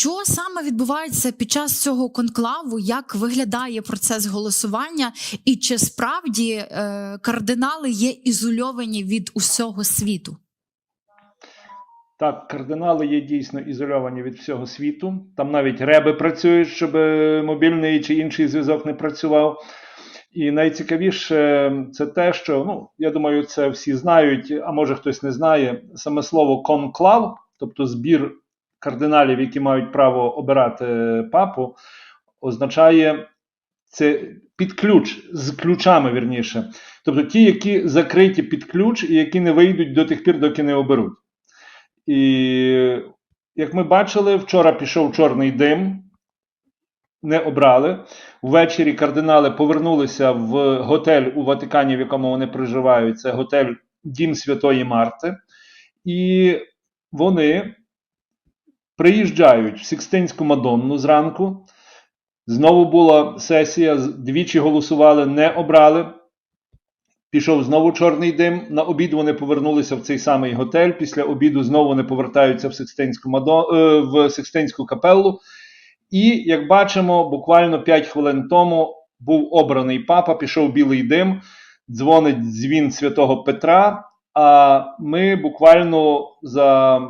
Що саме відбувається під час цього конклаву? Як виглядає процес голосування, і чи справді е, кардинали є ізольовані від усього світу? Так, кардинали є дійсно ізольовані від всього світу. Там навіть реби працюють, щоб е, мобільний чи інший зв'язок не працював. І найцікавіше це те, що ну я думаю, це всі знають, а може хтось не знає. Саме слово конклав, тобто збір кардиналів, які мають право обирати папу, означає це під ключ з ключами вірніше. Тобто ті, які закриті під ключ і які не вийдуть до тих пір, доки не оберуть. І як ми бачили, вчора пішов чорний дим, не обрали. Ввечері кардинали повернулися в готель у Ватикані, в якому вони проживають. Це готель Дім Святої Марти. І вони приїжджають в Сікстинську Мадонну зранку. Знову була сесія, двічі голосували, не обрали. Пішов знову чорний дим. На обід вони повернулися в цей самий готель. Після обіду знову вони повертаються в Сикстинську, Мадо... е, в Сикстинську капеллу. І як бачимо, буквально 5 хвилин тому був обраний папа, пішов білий дим, дзвонить дзвін святого Петра. А ми буквально за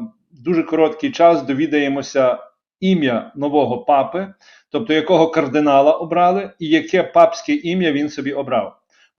дуже короткий час довідаємося ім'я нового папи, тобто якого кардинала обрали, і яке папське ім'я він собі обрав.